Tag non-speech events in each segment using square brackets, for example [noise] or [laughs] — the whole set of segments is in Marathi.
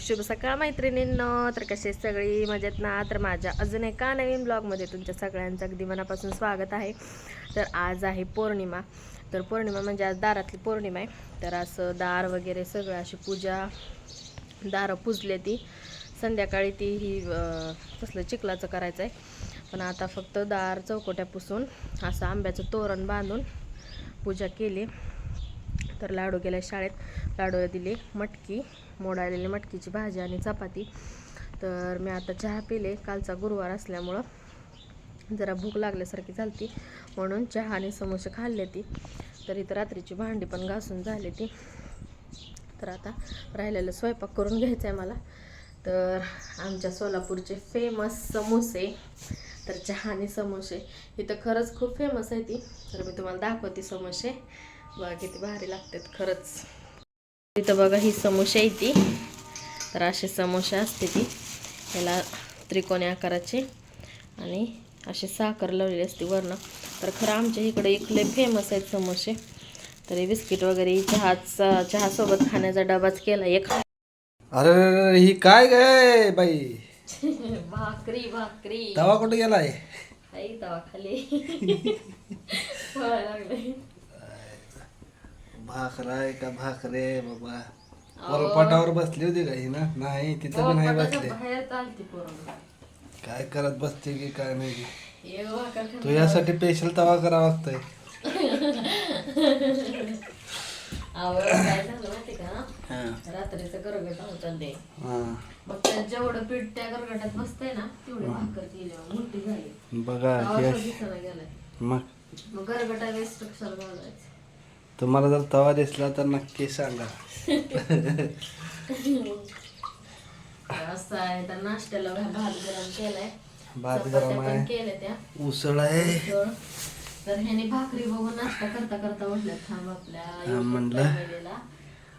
शुभ सकाळ मैत्रिणींनो. तर कसे सगळी? मजेत ना? तर माझ्या अजून एका नवीन ब्लॉगमध्ये तुमच्या सगळ्यांचं अगदी मनापासून स्वागत आहे. तर आज आहे पौर्णिमा. तर पौर्णिमा म्हणजे आज दारातली पौर्णिमा आहे. तर असं दार वगैरे सगळं अशी पूजा दारं पुजले ती. संध्याकाळी ती ही कसलं चिखलाचं करायचं आहे पण आता फक्त दार चौकोट्या पुसून असं आंब्याचं तोरण बांधून पूजा केली. तर लाडू गेल्या शाळेत. लाडूला दिले मटकी मोडालेली मटकीची भाजी आणि चपाती. तर मी आता चहा पिले. कालचा गुरुवार असल्यामुळं जरा भूक लागल्यासारखी झालती. म्हणून चहा आणि समोसे खाल्ले ती. तर इथं रात्रीची भांडी पण घासून झाली ती. तर आता राहिलेलं स्वयंपाक करून घ्यायचं आहे मला. तर आमच्या सोलापूरचे फेमस समोसे. तर चहा आणि समोसे. इथं खरंच खूप फेमस आहे ती. तर मी तुम्हाला दाखवते समोसे. बघा किती भारी लागतात खरंच. इथं बघा ही समोसे आहे ती. तर असे समोसे असते ती. याला त्रिकोणी आकाराचे आणि असे साखर लावलेली असते वरनं. तर खरं आमच्या इकडे इकडे फेमस आहेत समोसे. तर हे बिस्किट वगैरे चहाचा चहासोबत खाण्याचा डबाच केला. एक अरे ही काय काय बाई. [laughs] भाकरी भाकरी. तवा कुठे गेलाय? आई तवा खाली. [laughs] भाकराय का भाकरे बाबा? पोरपाटावर बसली होती काही ना? नाही तिथं पण नाही बसले. बाहेर चालते पोरं. काय करत बसते की काय नाही की. ये भाकर तू यासाठी स्पेशल तवा करावा लागतोय. [laughs] आवड काय झालं माहिती का? हा. रात्रीचं गरगट होतं ते हा. मग त्यात जेवढं पीठ त्या गरगटात बसतंय ना तेवढी भाकर केली. मग मोठी झाली. बघा हे दिसायला गेलाय. मग? मग गरगटा वेस्ट कशाला घालायचं. तुम्हाला जर तवा दिसला तर नक्की सांगा. असं आहे तर नाश्त्याला भात गरम केलाय. भात चपात्या गरम पण आहे. केल्या त्या. उसळ आहे. तर तर ह्याने भाकरी बघून नाश्ता करता करता म्हटलं थांब आपल्या YouTube म्हणलं. family ला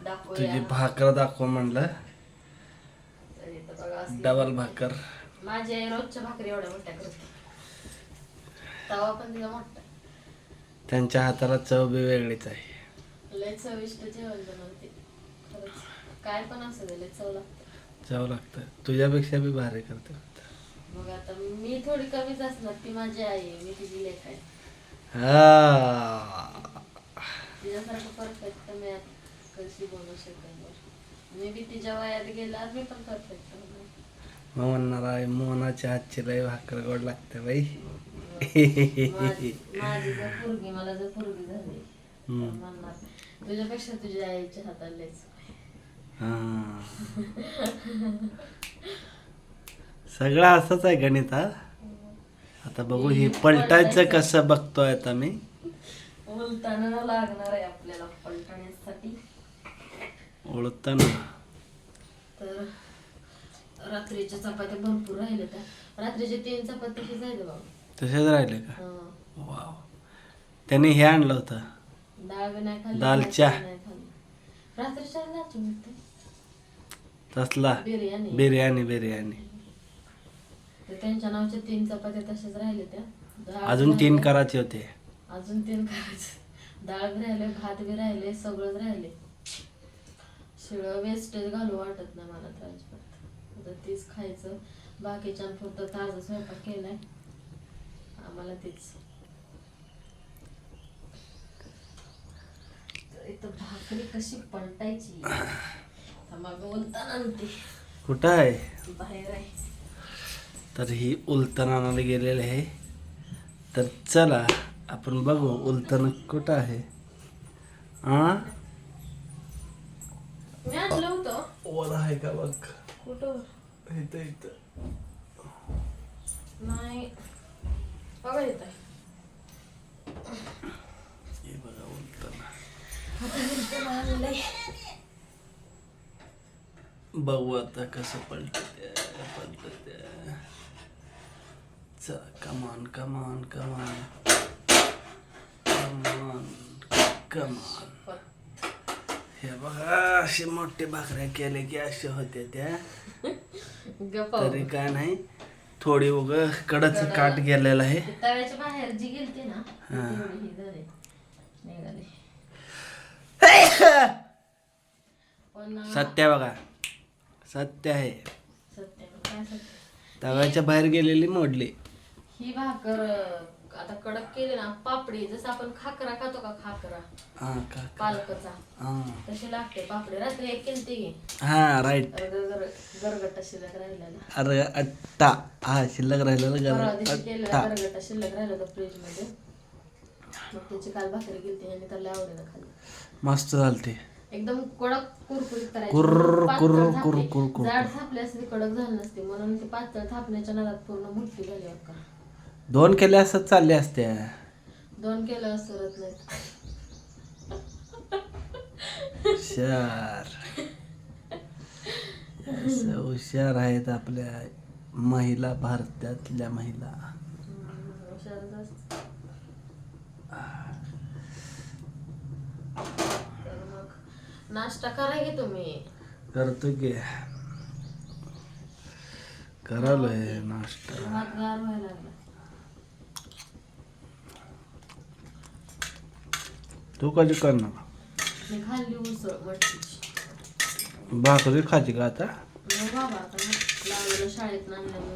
दाखवूया. तुझी भाकर दाखव म्हणलं. तर इथं बघा असली डबल भाकर. माझी आई रोजच्या भाकरी एवढ्या मोठ्या करते. तवा पण तिचा मोठा. त्यांच्या हाताला चव बी वेगळीच आहे. लय चविष्ट जेवण बनवते. खरंच. काय पण असू दे लय चव लागते. चव लागतं. तुझ्यापेक्षा बी भारी करते मग आता मी थोडी कमीच असणार ती माझी आई आहे मी तिची लेख आहे. हा. तिच्यासारखं परफेक्ट मी आता कशी बनवू शकेल बरं. मी बी तिच्या वयात गेल्यावर मी पण परफेक्ट होणार मग म्हणणार आहे मोहनाच्या हातची लय भाकर गोड लागते बाई. माझी माझी जर पोरगी मला जर पोरगी झाली तर हम्म. म्हणणार तुझ्यापेक्षा तुझ्या आईच्या हाताला लयच हा. [laughs] सगळं असंच आहे गणित हा? आता बघू हे पलटायचं कसं बघतोय आता मी. उलताना लागणार आहे आपल्याला पलटण्यासाठी. ओळखताना तर रात्रीच्या चपात्या भरपूर राहिल्या त्या. रात्रीचे तीन चपाती जायचं बाबा तसेच राहिले का? हं. वाव. त्याने हे आणलं होतं. डाळ बी नाही खाल्ली दालच्या. भाजी नाही खाल्ली. रात्रीच्या लाची मिळते तसला. बिर्याणी. बिर्याणी बिर्याणी. तर त्यांच्या नावच्या तीन चपात्या तशाच राहिल्या त्या. डाळ अजून बी तीन राहिली. करायचे होते. अजून तीन करायचं. डाळ बी राहिले भात बी राहिले सगळंच राहिले. शिळं वेस्टेज घालू वाटत नाही मला तर अजिबात. आता तीच खायचं. बाकीच्या फक्त ताजा स्वयंपाक केलाय. आम्हाला तीच. भाकरी कशी पलटायची. मग बोलताना आणते. कुठं आहे? बाहेर आहे. तर ही उलतण आणायला गेलेले आहे. तर चला आपण बघू उलतण कुठं आहे. वर आहे का बघ? कुठं? इथं इथं. नाही. बघा येत आहे बघा आता कसं पलटत पलटत चला कमान कमान कमान कमान कमान हे बघा असे मोठे भाकऱ्या केले की असे होते त्या. तरी काय नाही. थोडी उग कडच काट गेलेला आहे. तव्याच्या बाहेर जी गेलते ना तेवढी ही झाली निघाली. पण सत्या बघा. सत्य आहे. सत्य. काय सत्य? तव्याच्या बाहेर गेलेली मोडली. ही भाकर अं, आता कडक केली ना पापडी जसं आपण खाकरा खातो का खाकरा? हा का पालकचा. हा. तशी लागते पापडी. रात्री एक केली ती. हा राईट गरगट्टा शिल्लक राहिलेला. अरे अट्टा. हा शिल्लक राहिलेलं परवा गर दिवशी केलेला अट्टा गरगट्टा शिल्लक राहिला होता फ्रीजमध्ये मग त्याची काल भाकरी गेली आणि त्याला आवडीनं खाल्ली मस्त झालते. एकदम कडक कुरकुरीत करायची. कुर्र, पातळ कुर्र, थापली. कुर्र, कुर्र, कुर्र. जाड थापली असते कडक झाली नसते. म्हणून ती पातळ थापण्याच्या नादात पूर्ण मुठ्ठी झाली अक्का दोन केल्या असत चालले असत्या दोन केलं नाही. हुशार. असं हुशार आहेत आपल्या महिला भारतातल्या महिला. असते. नाश्ता करा की तुम्ही? करतो की. करालोय नाश्ता भात गार व्हायला लागला तू कधी करणार? मी खाल्ली उसळ मटकीची भाकरी खायची का आता? मग बाबा आता मग लागलं शाळेत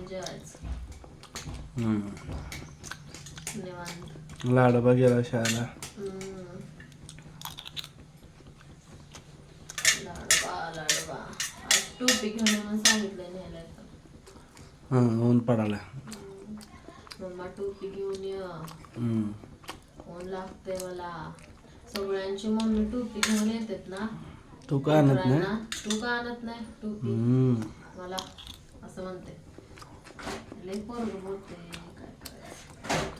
जेवायचं. हम्म. निवांत. लाडोबा गेला शाळेला. हम्म. लाडोबा लाडोबा. आज टोपी घेऊन ये म्हणून सांगितलं न्यायला येतं. हं, ऊन पडाला मम्मा टोपी घेऊन ये. हम्म. ऊन लागतंय मला. सगळ्यांची मम्मी टोपी घेऊन येतात ना. तू का आणत नाही? तू का आणत नाही टोपी. हम्म. मला असं म्हणते. लय पोरग बोलते काय करायचं.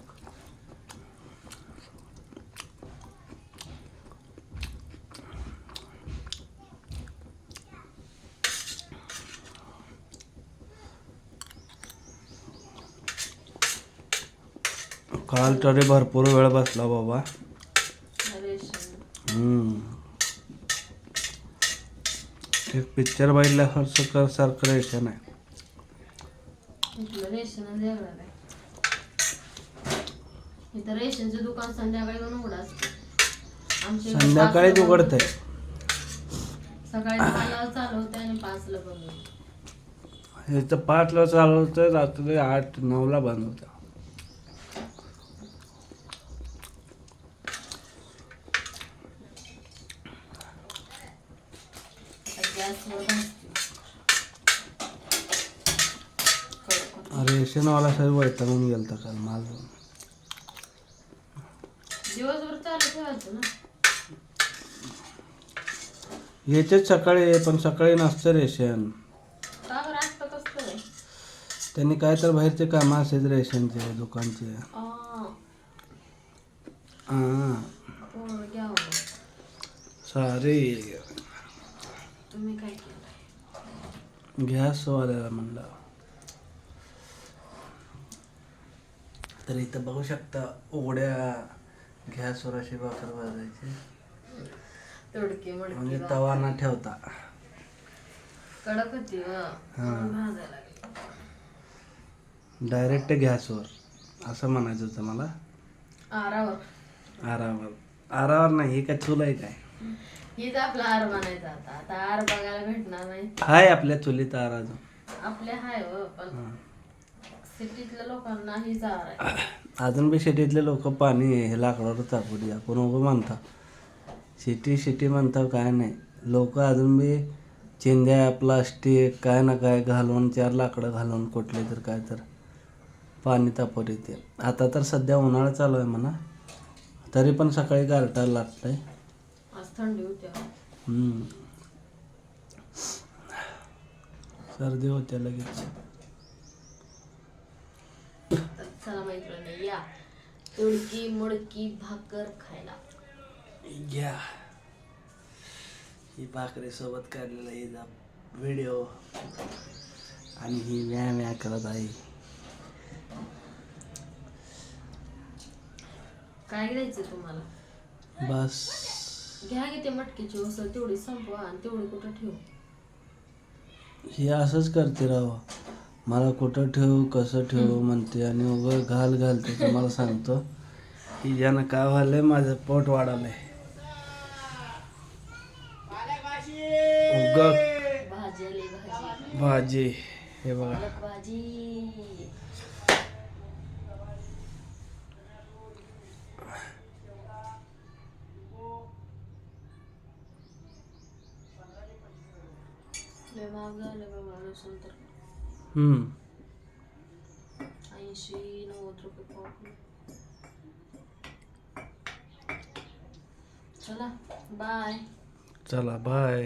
काल तरी भरपूर वेळ बसला बाबा. एक पिक्चर बघितल्यासारखं सारखं रेशन आहे. इथलं रेशनच वेगळं आहे इथं रेशनचं दुकान संध्याकाळी पण उघडं असतं. आमच्या इथं संध्याकाळीच पाचला उघडत आहे. सकाळी दहाला चालू होते आणि पाचला बंद होतं. इथं पाचला चालू होतं रात्री आठ नऊला बंद होतं आता गॅसवर भाजते. कडक रेशनवाला सर वैतागून गेलता काल माझं. दिवसभर चालू ठेवायचं ना. येतेच सकाळी पण सकाळी नसतं रेशन. का बरं? असतं कसं आहे त्यांनी काय तर बाहेरचे कामं असेल रेशनचे दुकानचे. हां घ्यावं मग. सारे. तुम्ही काय केलं गॅसवाल्याला म्हणलं. तर इथं बघू शकता उघड्या गॅसवर अशी भाकर भाजायची. म्हणजे तवा ना ठेवता. कडक होती डायरेक्ट गॅसवर असं म्हणायचं होतं मला. आरावर. आरावर. आरावर नाही हे काय चूल आहे काय? हीच आपला आर बनायचा आता. आता आर बघायला भेटणार नाही. हाय आपल्या चुलीत आर अजून. आपले हाय व पण सिटीतल्या आहे [clears throat] अजून बी सिटीतले लोक पाणी हे लाकडावर तापडी आपण उभं म्हणता? सिटी सिटी म्हणता काय नाही. लोक अजून बी चिंध्या प्लास्टिक काय ना काय घालून चार लाकडं घालून कुठले तर काय तर पाणी तापत येते आता तर सध्या उन्हाळा चालू आहे म्हणा. तरी पण सकाळी गारटायला लागतंय. आज थंडी होती. हो. हम्म. सर्दी होत्या लगेच तर चला मैत्रिणी या. तुडकी मुडकी भाकर खायला. घ्या ही भाकरी सोबत काढलेला हिचा व्हिडिओ आणि ही व्या व्या करत आहे. काय घ्यायचं तुम्हाला? बस. घ्या की ते मटकीची उसळ तेवढी संपवा आणि तेवढी कुठं ठेवू? ही असंच करते राव. मला कुठं ठेवू कसं ठेवू म्हणते आणि उगं घाल घालते तुम्हाला सांगतो. ही ज्यानं काय व्हायलंय माझं पोट वाढालंय. उग भाजी. हे बघा. लय महाग झालं बाबा लसूण तर. हम्म ऐंशी नव्वद रुपये पाव चला बाय चला बाय